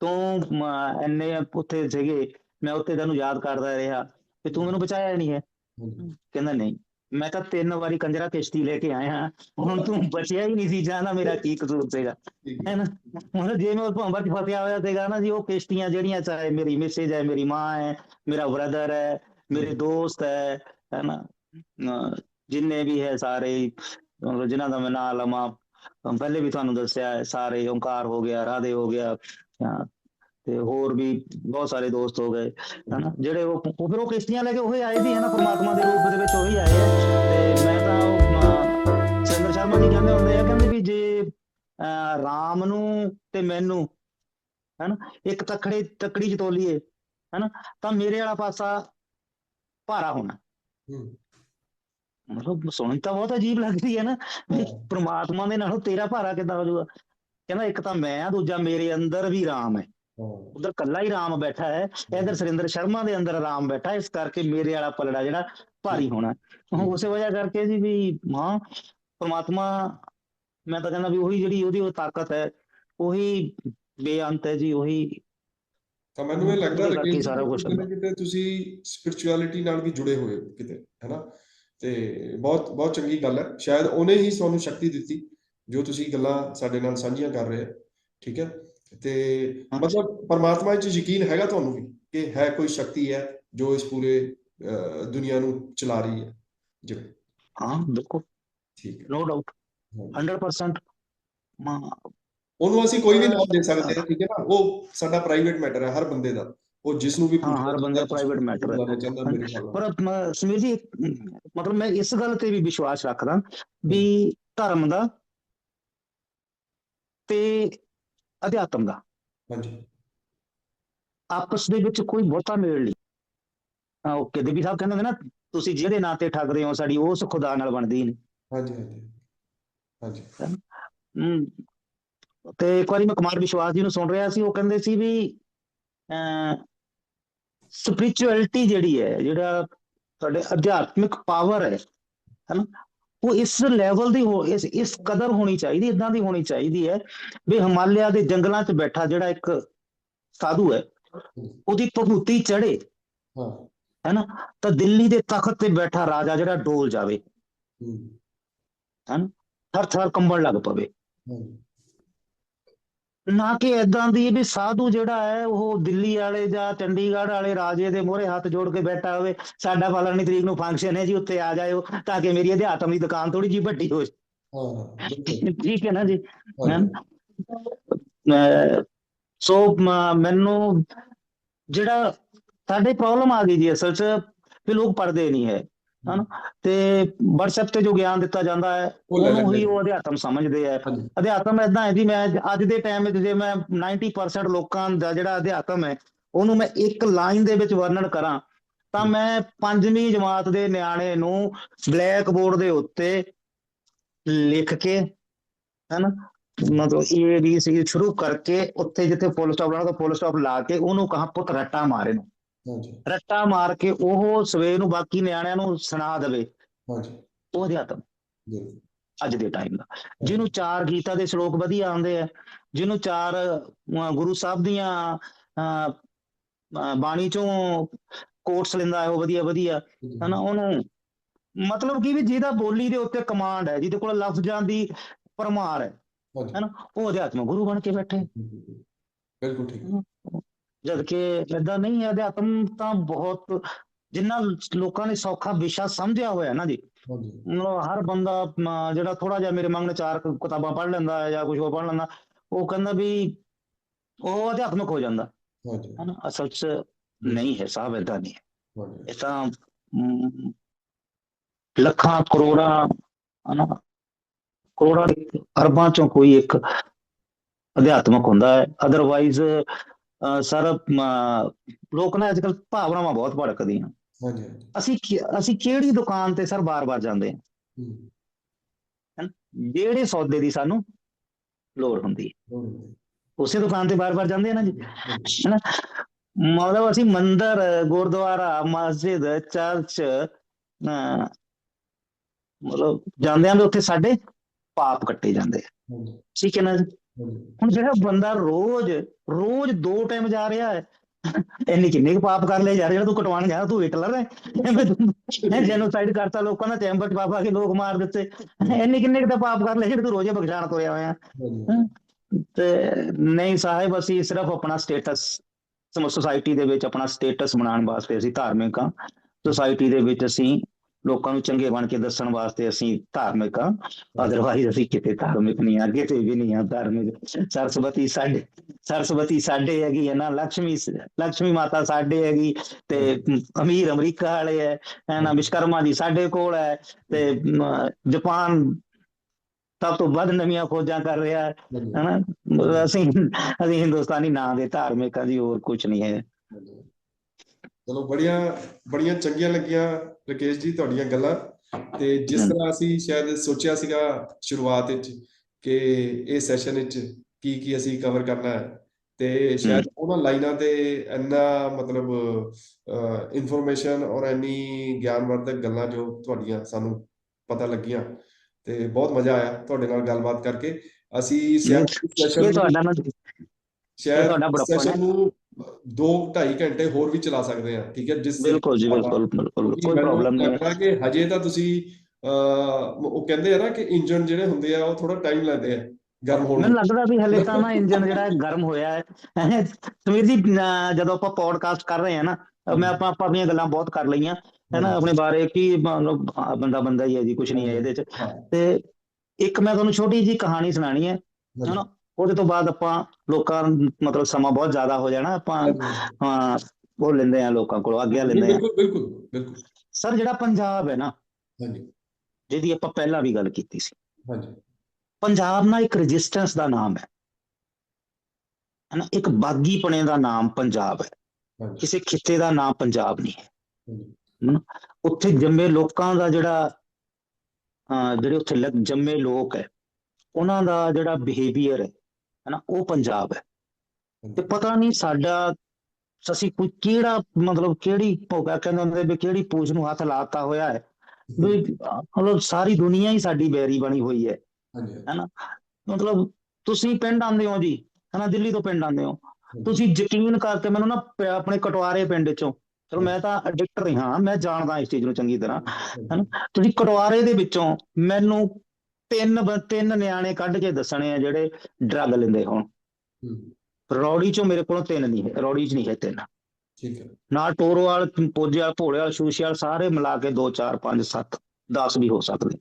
ਤੂੰ ਇੰਨੇ ਉੱਥੇ ਸੀਗੇ ਮੈਂ ਉੱਥੇ ਤੈਨੂੰ ਯਾਦ ਕਰਦਾ ਰਿਹਾ ਵੀ ਤੂੰ ਮੈਨੂੰ ਬਚਾਇਆ ਨਹੀਂ ਹੈ। ਕਹਿੰਦਾ ਨਹੀਂ ਮੈਂ ਤਾਂ ਤਿੰਨ ਵਾਰੀ ਕੰਜਰਾ ਕਿਸ਼ਤੀ ਲੈ ਕੇ ਆਇਆ ਹੁਣ ਤੂੰ ਬਚਿਆ ਹੀ ਨਹੀਂ ਸੀ ਜਾਣਾ ਮੇਰਾ ਕੀ ਕਸੂਰ ਸੀਗਾ। ਠੀਕ ਹੈ। ਹੈ ਨਾ ਹੁਣ ਜੇ ਮੈਂ ਉਸ ਭੰਬਰ ਚ ਫਸਿਆ ਹੋਇਆ ਸੀਗਾ ਨਾ ਜੀ ਉਹ ਕਿਸ਼ਤੀਆਂ ਜਿਹੜੀਆਂ ਚਾਹੇ ਮੇਰੀ ਮਿਸੇਜ ਹੈ ਮੇਰੀ ਮਾਂ ਹੈ ਮੇਰਾ ਬ੍ਰਦਰ ਹੈ ਮੇਰੇ ਦੋਸਤ ਹੈ ਹੈ ਨਾ ਜਿੰਨੇ ਵੀ ਹੈ ਸਾਰੇ ਮਤਲਬ ਜਿਨ੍ਹਾਂ ਦਾ ਮੈਂ ਨਾਮ ਲਵਾਂ ਪਹਿਲੇ ਵੀ ਤੁਹਾਨੂੰ ਦੱਸਿਆ ਹੈ ਸਾਰੇ ਓਂਕਾਰ ਹੋ ਗਿਆ ਰਾਧੇ ਹੋ ਗਿਆ ਤੇ ਹੋਰ ਵੀ ਬਹੁਤ ਸਾਰੇ ਦੋਸਤ ਹੋ ਗਏ ਹਨਾ ਜਿਹੜੇ ਉਹ ਫਿਰ ਉਹ ਕਿਸ਼ਤੀਆਂ ਲੈ ਕੇ ਉਹੀ ਆਏ ਵੀ ਹੈ ਨਾ ਪ੍ਰਮਾਤਮਾ ਦੇ ਰੂਪ ਦੇ ਵਿੱਚ ਉਹੀ ਆਏ ਆ। ਤੇ ਮੈਂ ਤਾਂ ਉਹ ਅਹ, ਸ਼ਰਮਾ ਜੀ ਕਹਿੰਦੇ ਹੁੰਦੇ ਆ ਕਹਿੰਦੇ ਵੀ ਜੇ ਅਹ, ਰਾਮ ਨੂੰ ਤੇ ਮੈਨੂੰ ਹਨਾ ਇੱਕ ਤਖੜੇ ਤਕੜੀ ਚ ਤੋਲੀਏ ਹਨਾ ਤਾਂ ਮੇਰੇ ਵਾਲਾ ਪਾਸਾ ਭਾਰਾ ਹੋਣਾ। ਮਤਲਬ ਸੁਣਨ 'ਚ ਤਾਂ ਬਹੁਤ ਅਜੀਬ ਲੱਗਦੀ ਹੈ ਨਾ। ਪ੍ਰਮਾਤਮਾ ਦੇ ਨਾਲੋਂ ਤੇਰਾ ਭਾਰਾ ਕਿੱਦਾਂ ਹੋ ਜਾਊਗਾ? ਕਹਿੰਦਾ ਇੱਕ ਤਾਂ ਮੈਂ ਆ ਦੂਜਾ ਮੇਰੇ ਅੰਦਰ ਵੀ ਰਾਮ ਹੈ। ਉਧਰ ਕੱਲਾ ਹੀ ਰਾਮ ਬੈਠਾ ਹੈ। ਇਧਰ ਸੁਰਿੰਦਰ ਸ਼ਰਮਾ ਦੇ ਅੰਦਰ ਰਾਮ ਬੈਠਾ ਇਸ ਕਰਕੇ ਮੇਰੇ ਵਾਲਾ ਪਲੜਾ ਜਿਹੜਾ ਭਾਰੀ ਹੋਣਾ ਹੁਣ ਉਸੇ ਵਜ੍ਹਾ ਕਰਕੇ ਜੀ ਵੀ ਹਾਂ ਪ੍ਰਮਾਤਮਾ ਮੈਂ ਤਾਂ ਕਹਿੰਦਾ ਵੀ ਉਹੀ ਜਿਹੜੀ ਉਹਦੀ ਉਹ ਤਾਕਤ ਹੈ ਉਹੀ ਬੇਅੰਤ ਹੈ ਜੀ ਉਹੀ ਤਾਂ ਮੈਨੂੰ ਇਹ ਲੱਗਦਾ ਜੀ ਸਾਰਾ ਕੁਛ ਕਿਤੇ ਤੁਸੀਂ ਸਪਿਰਚੁਅਲਿਟੀ ਨਾਲ ਵੀ ਜੁੜੇ ਹੋਏ ਕਿਤੇ ਹੈਨਾ ਤੇ ਬਹੁਤ ਬਹੁਤ ਚੰਗੀ ਗੱਲ ਹੈ। ਸ਼ਾਇਦ ਉਹਨੇ ਹੀ ਤੁਹਾਨੂੰ ਸ਼ਕਤੀ ਦਿੱਤੀ ਜੋ ਤੁਸੀਂ ਗੱਲਾਂ ਸਾਡੇ ਨਾਲ ਸਾਂਝੀਆਂ ਕਰ ਰਹੇ ਹੋ ਠੀਕ ਹੈ? ਤੇ ਮਤਲਬ ਪਰਮਾਤਮਾ ਵਿੱਚ ਯਕੀਨ ਹੈਗਾ ਤੁਹਾਨੂੰ ਵੀ ਕਿ ਹੈ ਕੋਈ ਸ਼ਕਤੀ ਹੈ ਜੋ ਇਸ ਪੂਰੇ ਦੁਨੀਆ ਨੂੰ ਚਲਾ ਰਹੀ ਹੈ। ਜਿਵੇਂ ਹਾਂ ਬਿਲਕੁਲ। ਠੀਕ ਹੈ। ਨੋ ਡਾਊਟ ਹਾਂ। 100% ਹਾਂ ਉਹਨੂੰ ਅਸੀਂ ਕੋਈ ਵੀ ਨਾਮ ਦੇ ਸਕਦੇ ਹਾਂ ਠੀਕ ਹੈ ਨਾ? ਉਹ ਸਾਡਾ ਪ੍ਰਾਈਵੇਟ ਮੈਟਰ ਹੈ ਹਰ ਬੰਦੇ ਦਾ। ਉਹ ਜਿਸ ਨੂੰ ਵੀ ਹਾਂ, ਹਰ ਬੰਦੇ private matter ਹੈ। ਪਰ ਸੁਨੀਲ ਜੀ ਮਤਲਬ ਮੈਂ ਇਸ ਗੱਲ ਤੇ ਵੀ ਵਿਸ਼ਵਾਸ ਰੱਖਦਾ ਵੀ ਧਰਮ ਦਾ ਤੇ ਅਧਿਆਤਮ ਦਾ। ਹਾਂਜੀ। ਆਪਸ ਦੇ ਵਿੱਚ ਕੋਈ ਬਹੁਤਾ ਮੇਲ ਨਹੀਂ। ਆ ਓਕੇ ਦੇਵੀ ਸਾਹਿਬ ਕਹਿੰਦੇ ਹੁੰਦੇ ਨਾ ਤੁਸੀਂ ਜਿਹੜੇ ਨਾਂ ਤੇ ਠੱਗਦੇ ਹੋ ਸਾਡੀ ਉਸ ਖੁਦਾ ਨਾਲ ਬਣਦੀ ਨਹੀਂ ਹਾਂਜੀ ਹਾਂਜੀ। ਹਾਂਜੀ। ਤੇ ਇੱਕ ਵਾਰੀ ਮੈਂ ਕੁਮਾਰ ਵਿਸ਼ਵਾਸ ਜੀ ਨੂੰ ਸੁਣ ਰਿਹਾ ਸੀ ਉਹ ਕਹਿੰਦੇ ਸੀ ਵੀ ਸਪਿਰਚੁਅਲਿਟੀ ਜਿਹੜੀ ਹੈ ਜਿਹੜਾ ਤੁਹਾਡੇ ਅਧਿਆਤਮਿਕ ਪਾਵਰ ਹੈ ਹਨਾ ਉਹ ਇਸ ਲੈਵਲ ਦੀ ਹੋ ਇਸ ਇਸ ਕਦਰ ਹੋਣੀ ਚਾਹੀਦੀ ਇਦਾਂ ਦੀ ਹੋਣੀ ਚਾਹੀਦੀ ਹੈ ਵੀ ਹਿਮਾਲਿਆ ਦੇ ਜੰਗਲਾਂ 'ਚ ਬੈਠਾ ਜਿਹੜਾ ਇੱਕ ਸਾਧੂ ਹੈ ਉਹਦੀ ਭਭੂਤੀ ਚੜੇ ਹਾਂ। ਹੈਨਾ ਤਾਂ ਦਿੱਲੀ ਦੇ ਤਖਤ ਤੇ ਬੈਠਾ ਰਾਜਾ ਜਿਹੜਾ ਡੋਲ ਜਾਵੇ ਹੂੰ। ਥਰ ਥਰ ਕੰਬਣ ਲੱਗ ਪਵੇ। ਨਾ ਕਿ ਇਦਾਂ ਦੀ ਵੀ ਸਾਧੂ ਜਿਹੜਾ ਹੈ ਉਹ ਦਿੱਲੀ ਵਾਲੇ ਜਾਂ ਚੰਡੀਗੜ੍ਹ ਵਾਲੇ ਰਾਜੇ ਦੇ ਮੂਹਰੇ ਹੱਥ ਜੋੜ ਕੇ ਬੈਠਾ ਹੋਵੇ ਸਾਡਾ ਫਲਾਣੀ ਤਰੀਕ ਨੂੰ ਫੰਕਸ਼ਨ ਹੈ ਜੀ ਉੱਥੇ ਆ ਜਾਇਓ ਤਾਂ ਕਿ ਮੇਰੀ ਅਧਿਆਤਮ ਦੀ ਦੁਕਾਨ ਥੋੜੀ ਜੀ ਵੱਡੀ ਹੋ ਜਾਏ। ਠੀਕ ਹੈ ਨਾ ਜੀ? ਸੋ ਮੈਨੂੰ ਜਿਹੜਾ ਸਾਡੇ ਪ੍ਰੋਬਲਮ ਆ ਗਈ ਜੀ ਅਸਲ 'ਚ ਵੀ ਲੋਕ ਪੜ੍ਹਦੇ ਨਹੀਂ ਹੈ। ਹਨਾ? ਤੇ WhatsApp ਤੇ ਜੋ ਗਿਆਨ ਦਿੱਤਾ ਜਾਂਦਾ ਹੈ ਉਹਨੂੰ ਹੀ ਉਹ ਅਧਿਆਤਮ ਸਮਝਦੇ ਆ। ਅਧਿਆਤਮ ਇਦਾਂ ਹੈ ਜੀ ਮੈਂ ਅੱਜ ਦੇ ਟਾਈਮ ਵਿੱਚ ਜੇ ਮੈਂ 90% ਲੋਕਾਂ ਦਾ ਜਿਹੜਾ ਅਧਿਆਤਮ ਹੈ ਉਹਨੂੰ ਮੈਂ ਇੱਕ ਲਾਈਨ ਦੇ ਵਿੱਚ ਵਰਣਨ ਕਰਾਂ ਤਾਂ ਮੈਂ ਪੰਜਵੀਂ ਜਮਾਤ ਦੇ ਨਿਆਣੇ ਨੂੰ ਬਲੈਕ ਬੋਰਡ ਦੇ ਉੱਤੇ ਲਿਖ ਕੇ ਹੈਨਾ? ਮਤਲਬ ਏ ਬੀ ਸੀ ਸ਼ੁਰੂ ਕਰਕੇ ਉੱਥੇ ਜਿੱਥੇ ਫੁੱਲ ਸਟਾਪ ਲਾਉਣਾ ਤਾਂ ਫੁੱਲ ਸਟਾਪ ਲਾ ਕੇ ਉਹਨੂੰ ਕਹਾ ਪੁੱਤ ਰੱਟਾ ਮਾਰੇ ਨੂੰ ਹਾਂਜੀ। ਰੱਟਾ ਮਾਰ ਕੇ ਉਹ ਸਵੇਰ ਨੂੰ ਬਾਕੀ ਨਿਆਣਿਆਂ ਨੂੰ ਸੁਣਾ ਦੇਵੇ। ਹਾਂਜੀ। ਉਹ ਅਧਿਆਤਮ ਬਿਲਕੁਲ। ਅੱਜ ਦੇ ਟਾਈਮ ਦਾ। ਜਿਹਨੂੰ ਚਾਰ ਗੀਤਾ ਦੇ ਸ਼ਲੋਕ ਵਧੀਆ ਆਉਂਦੇ ਆ ਜਿਹਨੂੰ ਚਾਰ ਗੁਰੂ ਸਾਹਿਬ ਦੀਆਂ ਬਾਣੀ ਚੋਂ ਕੋਟਸ ਲੈਂਦਾ ਉਹ ਵਧੀਆ ਵਧੀਆ। ਹਨਾ ਉਹਨੂੰ ਮਤਲਬ ਕੀ ਵੀ ਜਿਹਦਾ ਬੋਲੀ ਦੇ ਉੱਤੇ ਕਮਾਂਡ ਹੈ ਜਿਹਦੇ ਕੋਲ ਲਫ਼ਜ਼ਾਂ ਦੀ ਪਰਮਾਰ ਹੈ। ਹਨਾ ਉਹ ਅਧਿਆਤਮ ਗੁਰੂ ਬਣ ਕੇ ਬੈਠੇ। ਬਿਲਕੁਲ ਠੀਕ। ਹੈ। ਜਦ ਕਿ ਏਦਾਂ ਨਹੀਂ ਹੈ ਅਧਿਆਤਮ ਤਾਂ ਬਹੁਤ ਜਿੰਨਾ ਲੋਕਾਂ ਨੇ ਸੌਖਾ ਵਿਸ਼ਾ ਸਮਝਿਆ ਹੋਇਆ ਨਾ ਜੀ। ਹਰ ਬੰਦਾ ਜਿਹੜਾ ਥੋੜਾ ਜਿਹਾ ਮੇਰੇ ਮੰਗਣੇ ਚਾਰ ਕਿਤਾਬਾਂ ਪੜ੍ਹ ਲੈਂਦਾ ਹੈ ਜਾਂ ਕੁਝ ਹੋਰ ਪੜ੍ਹ ਲੈਂਦਾ ਉਹ ਕਹਿੰਦਾ ਵੀ ਉਹ ਅਧਿਆਤਮਕ ਹੋ ਜਾਂਦਾ। ਹਨਾ ਅਸਲ 'ਚ ਨਹੀਂ ਹੈ ਸਾਹਿਬ ਏਦਾਂ ਨਹੀਂ ਹੈ। ਇਹ ਤਾਂ ਲੱਖਾਂ ਕਰੋੜਾਂ ਹਨਾ ਕਰੋੜਾਂ ਅਰਬਾਂ ਚੋਂ ਕੋਈ ਇੱਕ ਅਧਿਆਤਮਕ ਹੁੰਦਾ ਹੈ। ਅਦਰਵਾਈਜ਼ ਸਰ ਲੋਕ ਨਾ ਅੱਜਕੱਲ ਭਾਵਨਾਵਾਂ ਬਹੁਤ ਭੜਕਦੀਆਂ। ਹਾਂਜੀ। ਅਸੀਂ ਅਸੀਂ ਕਿਹੜੀ ਦੁਕਾਨ ਤੇ ਸਰ ਬਾਰ-ਬਾਰ ਜਾਂਦੇ ਹਾਂ? ਜਿਹੜੇ ਸੌਦੇ ਦੀ ਸਾਨੂੰ ਲੋੜ ਹੁੰਦੀ ਹੈ। ਉਸੇ ਦੁਕਾਨ ਤੇ ਬਾਰ-ਬਾਰ ਜਾਂਦੇ ਆ ਨਾ ਜੀ। ਹੈਨਾ? ਮਤਲਬ ਅਸੀਂ ਮੰਦਿਰ ਗੁਰਦੁਆਰਾ ਮਸਜਿਦ ਚਰਚ ਮਤਲਬ ਜਾਂਦੇ ਆਂ ਤੇ ਉੱਥੇ ਸਾਡੇ ਪਾਪ ਕੱਟੇ ਜਾਂਦੇ ਆ। ਠੀਕ ਹੈ ਨਾ ਜੀ? ਹੁਣ ਜਿਹੜਾ ਬੰਦਾ ਰੋਜ਼ ਰੋਜ਼ ਦੋ ਟਾਈਮ ਜਾ ਰਿਹਾ ਹੈ, ਇੰਨੀ ਕਿੰਨੇ ਪਾਪ ਕਰ ਲਏ ਯਾਰ, ਜਿਹੜਾ ਤੂੰ ਕਟਵਾਣ ਗਿਆ, ਤੂੰ ਹਿਟਲਰ ਹੈ। ਜੈਨੋਸਾਈਡ ਕਰਤਾ ਲੋਕਾਂ ਦਾ ਚੈਂਬਰ ਚ ਪਾਪਾ ਕੇ ਲੋਕ ਮਾਰ ਦਿੱਤੇ। ਇੰਨੇ ਕਿੰਨੇ ਦਾ ਪਾਪ ਕਰ ਲਿਆ ਜਿਹੜੇ ਤੂੰ ਰੋਜ਼ੇ ਬਖਸ਼ਾਣ ਤੁਰਿਆ ਹੋਇਆ। ਤੇ ਨਹੀਂ ਸਾਹਿਬ, ਅਸੀਂ ਸਿਰਫ ਆਪਣਾ ਸਟੇਟਸ ਸੋਸਾਇਟੀ ਦੇ ਵਿੱਚ ਆਪਣਾ ਸਟੇਟਸ ਬਣਾਉਣ ਵਾਸਤੇ ਅਸੀਂ ਧਾਰਮਿਕ ਹਾਂ। ਸੋਸਾਇਟੀ ਦੇ ਵਿੱਚ ਅਸੀਂ ਲੋਕਾਂ ਨੂੰ ਚੰਗੇ ਬਣ ਕੇ ਦੱਸਣ ਵਾਸਤੇ ਅਸੀਂ ਧਾਰਮਿਕ ਆ ਅਦਰਵਾਈਜ਼ ਅਸੀਂ ਕਿਤੇ ਧਾਰਮਿਕ ਨਹੀਂ ਆ ਕਿਤੇ ਵੀ ਨਹੀਂ ਆ ਧਾਰਮਿਕ। ਸਰਸਵਤੀ ਸਾਡੇ ਸਰਸਵਤੀ ਸਾਡੇ ਹੈਗੀ ਹੈ ਨਾ ਲక్ష్ਮੀ ਲక్ష్ਮੀ ਮਾਤਾ ਸਾਡੇ ਹੈਗੀ ਤੇ ਅਮੀਰ ਅਮਰੀਕਾ ਵਾਲੇ ਹੈ ਹੈ ਨਾ ਵਿਸ਼ਕਰਮਾ ਜੀ ਸਾਡੇ ਕੋਲ ਹੈ ਤੇ ਜਪਾਨ ਸਭ ਤੋਂ ਵੱਧ ਨਵੀਆਂ ਖੋਜਾਂ ਕਰ ਰਿਹਾ ਹੈ ਹਨਾ ਅਸੀਂ ਅਸੀਂ ਹਿੰਦੁਸਤਾਨੀ ਨਾਂ ਦੇ ਧਾਰਮਿਕ ਆ ਜੀ, ਹੋਰ ਕੁਝ ਨਹੀਂ ਹੈ। ਚਲੋ ਬੜੀਆਂ ਬੜੀਆਂ ਚੰਗੀਆਂ ਲੱਗੀਆਂ ਰਕੇਸ਼ ਜੀ ਤੁਹਾਡੀਆਂ ਗੱਲਾਂ ਤੇ ਜਿਸ। ਤਰ੍ਹਾਂ ਅਸੀਂ ਸ਼ਾਇਦ ਸੋਚਿਆ ਸੀਗਾ ਸ਼ੁਰੂਆਤ ਵਿੱਚ ਕਿ ਇਹ ਸੈਸ਼ਨ ਵਿੱਚ ਕੀ ਕੀ ਅਸੀਂ ਕਵਰ ਕਰਨਾ ਹੈ ਤੇ ਸ਼ਾਇਦ ਉਹਨਾਂ ਲਾਈਨਾਂ ਤੇ ਇੰਨਾ ਮਤਲਬ ਇਨਫੋਰਮੇਸ਼ਨ ਔਰ ਇੰਨੀ ਗਿਆਨਵਰਧਕ ਗੱਲਾਂ ਜੋ ਤੁਹਾਡੀਆਂ ਸਾਨੂੰ ਪਤਾ ਲੱਗੀਆਂ ਤੇ ਬਹੁਤ ਮਜ਼ਾ ਆਇਆ ਤੁਹਾਡੇ ਨਾਲ ਗੱਲਬਾਤ ਕਰਕੇ। ਅਸੀਂ ਸੈਸ਼ਨ ਤੁਹਾਡਾ ਨਾ ਸ਼ਾਇਦ ਸੈਸ਼ਨ ਨੂੰ 2.5 ਘੰਟੇ ਹੋਰ ਵੀ ਚਲਾ ਸਕਦੇ ਹਾਂ ਠੀਕ ਹੈ ਜਿਸ ਬਿਲਕੁਲ ਜੀ ਬਿਲਕੁਲ ਕੋਈ ਪ੍ਰੋਬਲਮ ਨਹੀਂ ਹੈ। ਕਿ ਹਜੇ ਤਾਂ ਤੁਸੀਂ ਉਹ ਕਹਿੰਦੇ ਆ ਨਾ ਕਿ ਇੰਜਨ ਜਿਹੜੇ ਹੁੰਦੇ ਆ ਉਹ ਥੋੜਾ ਟਾਈਮ ਲੈਂਦੇ ਆ ਗਰਮ ਹੋਣ ਮੈਨੂੰ ਲੱਗਦਾ ਵੀ ਹਲੇ ਤਾਂ ਨਾ ਇੰਜਨ ਜਿਹੜਾ ਗਰਮ ਹੋਇਆ ਹੈ। ਸਮੀਰ ਜੀ ਜਦੋਂ ਆਪਾਂ ਪੋਡਕਾਸਟ ਕਰ ਰਹੇ ਹਾਂ ਨਾ ਮੈਂ ਆਪਾਂ ਆਪਾਂ ਆਪਣੀਆਂ ਗੱਲਾਂ ਬਹੁਤ ਕਰ ਲਈਆਂ। ਹੈ। ਨਾ ਆਪਣੇ ਬਾਰੇ ਕੀ ਬੰਦਾ ਬੰਦਾ ਹੀ ਹੈ ਜੀ ਕੁਝ ਨਹੀਂ ਹੈ ਇਹਦੇ ਚ। ਤੇ ਇੱਕ ਮੈਂ ਤੁਹਾਨੂੰ ਛੋਟੀ ਜੀ ਕਹਾਣੀ ਸੁਣਾਣੀ ਹੈ। ਹਨਾ ਉਹਦੇ ਤੋਂ ਬਾਅਦ ਆਪਾਂ ਲੋਕਾਂ ਮਤਲਬ ਸਮਾਂ ਬਹੁਤ ਜ਼ਿਆਦਾ ਹੋ ਜਾਣਾ ਆਪਾਂ ਹਾਂ ਉਹ ਲੈਂਦੇ ਆ ਲੋਕਾਂ ਕੋਲੋਂ ਆਗਿਆ ਲੈਂਦੇ ਆ ਬਿਲਕੁਲ ਬਿਲਕੁਲ ਬਿਲਕੁਲ। ਸਰ ਜਿਹੜਾ ਪੰਜਾਬ ਹੈ ਨਾ ਹਾਂਜੀ। ਜਿਹਦੀ ਆਪਾਂ ਪਹਿਲਾਂ ਵੀ ਗੱਲ ਕੀਤੀ ਸੀ। ਹਾਂਜੀ। ਪੰਜਾਬ ਨਾ ਇੱਕ ਰੈਜ਼ਿਸਟੈਂਸ ਦਾ ਨਾਮ ਹੈ। ਹਨਾ ਇੱਕ ਬਾਗੀਪਣੇ ਦਾ ਨਾਮ ਪੰਜਾਬ ਹੈ। ਕਿਸੇ ਖਿੱਤੇ ਦਾ ਨਾਮ ਪੰਜਾਬ ਨਹੀਂ ਹੈ। ਉੱਥੇ ਜੰਮੇ ਲੋਕਾਂ ਦਾ ਜਿਹੜਾ ਜਿਹੜੇ ਉੱਥੇ ਜੰਮੇ ਲੋਕ ਹੈ ਉਹਨਾਂ ਦਾ ਜਿਹੜਾ ਬਿਹੇਵੀਅਰ ਹੈ ਹਨਾ ਉਹ ਪੰਜਾਬ ਹੈ। ਤੇ ਪਤਾ ਨਹੀਂ ਸਾਡਾ ਅਸੀਂ ਕੋਈ ਕਿਹੜਾ ਮਤਲਬ ਕਿਹੜੀ ਭੋਗਾ ਕਹਿੰਦੇ ਹੁੰਦੇ ਵੀ ਕਿਹੜੀ ਪੂਛ ਨੂੰ ਹੱਥ ਲਾਤਾ ਹੋਇਆ ਹੈ। ਵੀ ਮਤਲਬ ਸਾਰੀ ਦੁਨੀਆ ਹੀ ਸਾਡੀ ਬੈਰੀ ਬਣੀ ਹੋਈ ਹੈ। ਹਾਂਜੀ। ਮਤਲਬ ਤੁਸੀਂ ਪਿੰਡ ਆਉਂਦੇ ਹੋ ਜੀ ਹਨਾ ਦਿੱਲੀ ਤੋਂ ਪਿੰਡ ਆਉਂਦੇ ਹੋ। ਤੁਸੀਂ ਯਕੀਨ ਕਰਕੇ ਮੈਨੂੰ ਨਾ ਆਪਣੇ ਕਟਵਾਰੇ ਪਿੰਡ ਚੋਂ ਚਲੋ ਮੈਂ ਤਾਂ ਐਡਿਕਟਰ ਹੀ ਹਾਂ ਮੈਂ ਜਾਣਦਾ ਇਸ ਚੀਜ਼ ਨੂੰ ਚੰਗੀ ਤਰ੍ਹਾਂ। ਹਨਾ ਤੁਸੀਂ ਕਟਵਾਰੇ ਦੇ ਵਿੱਚੋਂ ਮੈਨੂੰ ਤਿੰਨ ਬ- ਤਿੰਨ ਨਿਆਣੇ ਕੱਢ ਕੇ ਦੱਸਣੇ ਆ ਜਿਹੜੇ ਡਰੱਗ ਲੈਂਦੇ ਹੋਣ। ਰੌੜੀ ਚੋਂ ਮੇਰੇ ਕੋਲ ਤਿੰਨ ਨਹੀਂ ਹੈ ਰੌੜੀ ਚ ਨਹੀਂ ਹੈ ਤਿੰਨ। ਠੀਕ ਹੈ। ਨਾਲ ਟੋਰੋਵਾਲ ਪੋਜੇਵਾਲ ਭੋਲੇਵਾਲ ਸ਼ੂਸ਼ੇਵਾਲ ਸਾਰੇ ਮਿਲਾ ਕੇ 2 4 5 7 10 ਵੀ ਹੋ ਸਕਦੇ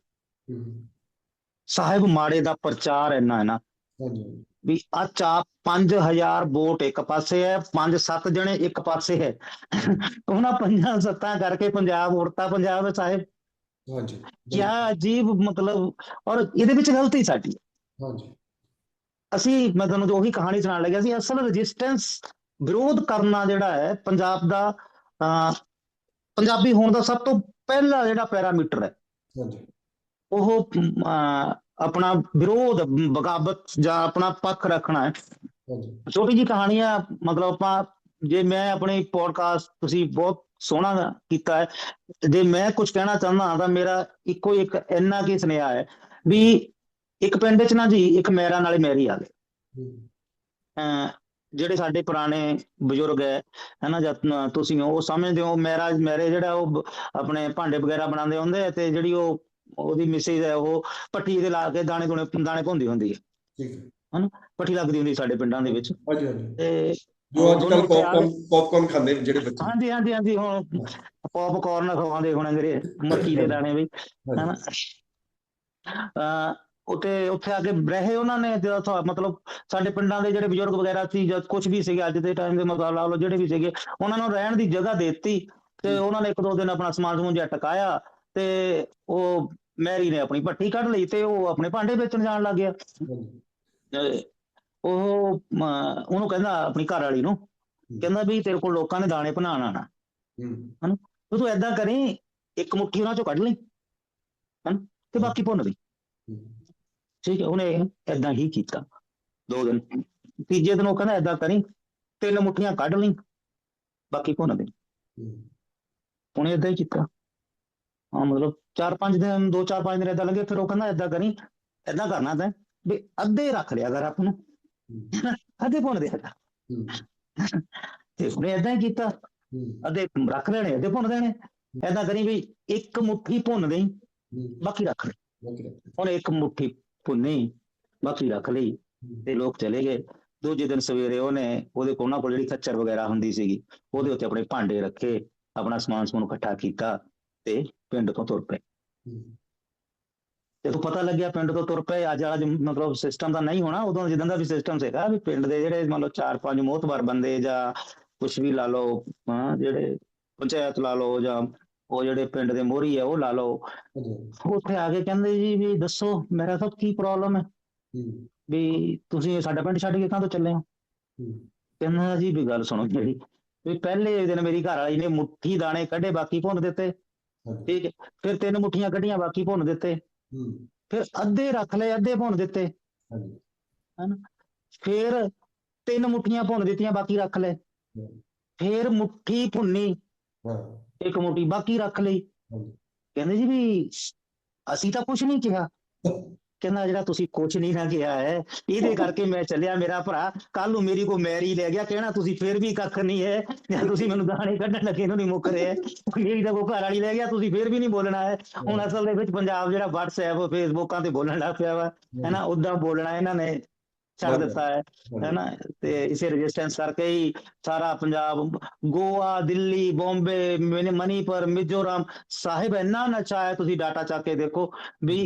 ਸਾਹਿਬ ਮਾੜੇ ਦਾ ਪ੍ਰਚਾਰ ਇੰਨਾ ਹੈ ਨਾ ਹਾਂਜੀ। ਹਾਂਜੀ, ਵੀ ਆ ਚਾ 5000 ਵੋਟ ਇੱਕ ਪਾਸੇ ਹੈ 5-7 ਜਣੇ ਇੱਕ ਪਾਸੇ ਹੈ। ਉਹਨਾਂ ਪੰਜਾਂ ਸੱਤਾਂ ਕਰਕੇ ਪੰਜਾਬ ਉੜਤਾ ਪੰਜਾਬ ਹੈ ਸਾਹਿਬ। ਹਾਂਜੀ। ਕਿਆ ਅਜੀਬ ਮਤਲਬ ਔਰ ਇਹਦੇ ਵਿੱਚ ਗਲਤੀ ਸਾਡੀ। ਹੈ। ਹਾਂਜੀ। ਅਸੀਂ ਮੈਂ ਤੁਹਾਨੂੰ ਜੋ ਉਹੀ ਕਹਾਣੀ ਸੁਣਾਉਣ ਲੱਗਿਆ ਸੀ ਅਸਲ ਰੈਜ਼ਿਸਟੈਂਸ ਵਿਰੋਧ ਕਰਨਾ ਜਿਹੜਾ ਹੈ ਪੰਜਾਬ ਦਾ ਪੰਜਾਬੀ ਹੋਣ ਦਾ ਸਭ ਤੋਂ ਪਹਿਲਾ ਜਿਹੜਾ ਪੈਰਾਮੀਟਰ ਹੈ। ਹਾਂਜੀ। ਉਹ ਆਪਣਾ ਵਿਰੋਧ ਬਗਾਵਤ ਜਾਂ ਆਪਣਾ ਪੱਖ ਰੱਖਣਾ ਹੈ। ਛੋਟੀ ਜੀ ਕਹਾਣੀ ਆ ਮਤਲਬ ਆਪਾਂ ਜੇ ਮੈਂ ਆਪਣੀ ਪੋਡਕਾਸਟ ਤੁਸੀਂ ਬਹੁਤ ਸੋਹਣਾ ਕੀਤਾ ਹੈ। ਜੇ ਮੈਂ ਕੁਝ ਕਹਿਣਾ ਚਾਹੁੰਦਾ ਹਾਂ ਤਾਂ ਮੇਰਾ ਇੱਕੋ ਇੱਕ ਇੰਨਾ ਕੀ ਸੁਨੇਹਾ ਹੈ ਵੀ ਇੱਕ ਪਿੰਡ 'ਚ ਨਾ ਜੀ ਇੱਕ ਮੈਰਾ ਨਾਲੇ ਮੈਰੀ ਆ ਗਏ। ਜਿਹੜੇ ਸਾਡੇ ਪੁਰਾਣੇ ਬਜ਼ੁਰਗ ਹੈ ਹਨਾ ਜਾਂ ਤ- ਤੁਸੀਂ ਉਹ ਸਮਝਦੇ ਹੋ ਮੈਰਾ ਮੈਰੇ ਜਿਹੜਾ ਉਹ ਆਪਣੇ ਭਾਂਡੇ ਵਗੈਰਾ ਬਣਾਉਂਦੇ ਹੁੰਦੇ ਤੇ ਜਿਹੜੀ ਉਹ ਉਹਦੀ ਮਿਸਿਸ ਹੈ ਉਹ ਪੱਟੀ ਦੇ ਲਾ ਕੇ ਦਾਣੇ ਦੁਣੇ ਦਾਣੇ ਭੁੰਦੀ ਹੁੰਦੀ ਹੈ। ਠੀਕ ਹੈ। ਪੱਟੀ ਲੱਗਦੀ ਹੁੰਦੀ ਸਾਡੇ ਪਿੰਡਾਂ ਦੇ ਵਿੱਚ। ਹਾਂਜੀ ਹਾਂਜੀ। ਤੇ ਜੋ ਅੱਜ ਕੱਲ ਪੌਪਕਾਰਨ ਪੌਪਕਾਰਨ ਖਾਂਦੇ ਜਿਹੜੇ ਬੱਚੇ। ਹਾਂਜੀ ਹਾਂਜੀ ਹਾਂਜੀ ਹੁਣ ਪੌਪਕਾਰਨ ਖਵਾਉਂਦੇ ਹੁਣ ਅੰਗਰੇ ਮੱਕੀ ਦੇ ਦਾਣੇ ਵੀ ਹਨਾ? ਹਾਂਜੀ ਅਹ ਉੱਥੇ ਆ ਕੇ ਰਹੇ ਉਹਨਾਂ ਨੇ ਥਾ- ਮਤਲਬ ਸਾਡੇ ਪਿੰਡਾਂ ਦੇ ਜਿਹੜੇ ਬਜ਼ੁਰਗ ਵਗੈਰਾ ਸੀ ਜਾਂ ਕੁਝ ਵੀ ਸੀਗੇ ਅੱਜ ਦੇ ਟਾਈਮ ਦੇ ਮੁਕਾਬਲੇ ਲਾ ਜਿਹੜੇ ਵੀ ਸੀਗੇ ਉਹਨਾਂ ਨੂੰ ਰਹਿਣ ਦੀ ਜਗ੍ਹਾ ਦਿੱਤੀ ਤੇ ਉਹਨਾਂ ਨੇ ਇੱਕ ਦੋ ਦਿਨ ਆਪਣਾ ਸਮਾਨ ਸਮੂਨ ਜਿਹਾ ਟਕਾਇਆ ਤੇ ਉਹ ਮੈਰੀ ਨੇ ਆਪਣੀ ਭੱਠੀ ਕੱਢ ਲਈ ਤੇ ਉਹ ਆਪਣੇ ਭਾਂਡੇ ਵੇਚਣ ਜਾਣ ਲੱਗ ਗਿਆ। ਉਹ ਉਹਨੂੰ ਕਹਿੰਦਾ ਆਪਣੀ ਘਰ ਵਾਲੀ ਨੂੰ ਕਹਿੰਦਾ ਵੀ ਤੇਰੇ ਕੋਲ ਲੋਕਾਂ ਨੇ ਦਾਣੇ ਬਣਾਉਣਾ ਨਾ ਹੂੰ। ਤੇ ਤੂੰ ਏਦਾਂ ਕਰੀ ਇੱਕ ਮੁੱਠੀ ਉਹਨਾਂ ਚੋਂ ਕੱਢ ਲਈ ਹਨ? ਤੇ ਬਾਕੀ ਭੁੰਨ ਹੂੰ, ਠੀਕ ਹੈ ਉਹਨੇ ਏਦਾਂ ਹੀ ਕੀਤਾ। ਦੋ ਦਿਨ। ਤੀਜੇ ਦਿਨ ਉਹ ਕਹਿੰਦਾ ਏਦਾਂ ਕਰੀ ਤਿੰਨ ਮੁੱਠੀਆਂ ਕੱਢ ਲਈ ਬਾਕੀ ਭੁੰਨ ਦੇ ਉਹਨੇ ਏਦਾਂ ਹੀ ਕੀਤਾ। ਹਾਂ ਮਤਲਬ ਚਾਰ ਪੰਜ ਦਿਨ ਦੋ ਚਾਰ ਪੰਜ ਦਿਨ ਏਦਾਂ ਲੱਗੇ ਫਿਰ ਉਹ ਕਹਿੰਦਾ ਏਦਾਂ ਕਰੀ ਏਦਾਂ ਕਰਨਾ ਤੈਂ ਵੀ ਅੱਧੇ ਰੱਖ ਲਿਆ ਕਰ ਆਪ ਨੂੰ। ਅੱਧੇ ਭੁੰਨ ਦਿਆ ਕਰ ਹੂੰ, ਤੇ ਉਹਨੇ ਹੀ ਕੀਤਾ। ਅੱਧੇ ਰੱਖ ਲੈਣੇ ਅੱਧੇ ਭੁੰਨ ਦੇਣੇ। ਏਦਾਂ ਕਰੀ ਵੀ ਇੱਕ ਮੁੱਠੀ ਭੁੰਨ ਦੇਈ ਬਾਕੀ ਰੱਖ ਲਈ। ਉਹਨੇ ਇੱਕ ਮੁੱਠੀ ਭੁੰਨੀ ਬਾਕੀ ਰੱਖ ਲਈ ਤੇ ਲੋਕ ਚਲੇ ਗਏ। ਦੂਜੇ ਦਿਨ ਸਵੇਰੇ ਉਹਨੇ ਉਹਦੇ ਕੋਲ ਉਹਨਾਂ ਕੋਲ ਜਿਹੜੀ ਖੱਚਰ ਵਗੈਰਾ ਹੁੰਦੀ ਸੀਗੀ ਉਹਦੇ ਉੱਤੇ ਆਪਣੇ ਭਾਂਡੇ ਰੱਖੇ ਆਪਣਾ ਸਮਾਨ ਸਮੂਨ ਇਕੱਠਾ ਕੀਤਾ ਤੇ ਪਿੰਡ ਤੋਂ ਤੁਰ ਪਏ। ਜਦੋਂ ਪਤਾ ਲੱਗਿਆ ਪਿੰਡ ਤੋਂ ਤੁਰ ਪਏ ਅੱਜ ਵਾਲਾ ਮਤਲਬ ਸਿਸਟਮ ਤਾਂ ਨਹੀਂ ਹੋਣਾ ਉਦੋਂ ਜਿੱਦਾਂ ਦਾ ਵੀ ਸਿਸਟਮ ਸੀਗਾ ਵੀ ਪਿੰਡ ਦੇ ਜਿਹੜੇ ਮੰਨ ਲਓ ਚਾਰ ਪੰਜ ਮੋਹਤਬਰ ਬੰਦੇ ਜਾਂ ਕੁਝ ਵੀ ਲਾ ਲਓ ਹਾਂ ਜਿਹੜੇ ਪੰਚਾਇਤ ਲਾ ਲਓ ਜਾਂ ਉਹ ਜਿਹੜੇ ਪਿੰਡ ਦੇ ਮੋਹਰੀ ਹੈ ਉਹ ਲਾ ਲਓ। ਉੱਥੇ ਆ ਕੇ ਕਹਿੰਦੇ ਜੀ ਵੀ ਦੱਸੋ ਮੇਰਾ ਤਾਂ ਕੀ ਪ੍ਰੋਬਲਮ ਹੈ? ਵੀ ਤੁਸੀਂ ਸਾਡਾ ਪਿੰਡ ਛੱਡ ਕੇ ਕਾਹਤੋਂ ਚੱਲੇ ਹੋ? ਕਹਿੰਦਾ ਜੀ ਵੀ ਗੱਲ ਸੁਣੋ ਮੇਰੀ ਵੀ ਪਹਿਲੇ ਦਿਨ ਮੇਰੀ ਘਰ ਵਾਲੀ ਨੇ ਮੁੱਠੀ ਦਾਣੇ ਕੱਢੇ ਬਾਕੀ ਭੁੰਨ ਦਿੱਤੇ। ਠੀਕ ਹੈ ਫਿਰ ਤਿੰਨ ਮੁੱਠੀਆਂ ਕੱਢੀਆਂ ਬਾਕੀ ਭੁੰਨ ਦਿੱਤੇ। ਫਿਰ ਅੱਧੇ ਰੱਖ ਲਏ ਅੱਧੇ ਭੁੰਨ ਦਿੱਤੇ। ਹਾਂਜੀ, ਫਿਰ ਤਿੰਨ ਮੁੱਠੀਆਂ ਭੁੰਨ ਦਿੱਤੀਆਂ ਬਾਕੀ ਰੱਖ ਲਏ। ਫਿਰ ਮੁੱਠੀ ਭੁੰਨੀ। ਇੱਕ ਮੁੱਠੀ ਬਾਕੀ ਰੱਖ ਲਈ। ਕਹਿੰਦੇ ਜੀ ਵੀ ਅਸੀਂ ਤਾਂ ਕੁਝ ਨਹੀਂ ਕਿਹਾ। ਕਹਿੰਦਾ ਜਿਹੜਾ ਤੁਸੀਂ ਕੁਝ ਨਹੀਂ ਨਾ ਕਿਹਾ ਹੈ ਇਹਦੇ ਕਰਕੇ ਮੈਂ ਚੱਲਿਆ ਮੇਰਾ ਭਰਾ ਕੱਲ ਨੂੰ ਮੇਰੀ ਕੋ ਮੈਰੀ ਲੈ ਗਿਆ ਕਹਿਣਾ ਤੁਸੀਂ ਫਿਰ ਵੀ ਕੱਖ ਨਹੀਂ ਹੈ ਜਾਂ ਤੁਸੀਂ ਮੈਨੂੰ ਦਾਣੇ ਕੱਢਣ ਲੱਗੇ ਨੂੰ ਨਹੀਂ ਮੁੱਕ ਰਹੇ ਮੇਰੀ ਤਾਂ ਕੋ ਘਰ ਵਾਲੀ ਲੈ ਗਿਆ ਤੁਸੀਂ ਫਿਰ ਵੀ ਨਹੀਂ ਬੋਲਣਾ ਹੈ। ਹੁਣ ਅਸਲ ਦੇ ਵਿੱਚ ਪੰਜਾਬ ਜਿਹੜਾ WhatsApp ਫੇਸਬੁੱਕਾਂ ਤੇ ਬੋਲਣ ਲੱਗ ਪਿਆ ਵਾ ਹੈਨਾ ਉਦਾਂ ਬੋਲਣਾ ਇਹਨਾਂ ਨੇ ਛੱਡ ਦਿੱਤਾ ਹੈ ਹੈਨਾ ਤੇ ਇਸੇ ਰੈਜ਼ਿਸਟੈਂਸ ਕਰਕੇ ਹੀ ਸਾਰਾ ਪੰਜਾਬ ਗੋਆ ਦਿੱਲੀ ਬੰਬੇ ਮੈਨੇ ਮਨੀਪੁਰ ਮਿਜ਼ੋਰਮ ਸਾਹਿਬ ਇੰਨਾ ਨਚਾਇਆ ਤੁਸੀਂ ਡਾਟਾ ਚੱਕ ਕੇ ਦੇਖੋ ਵੀ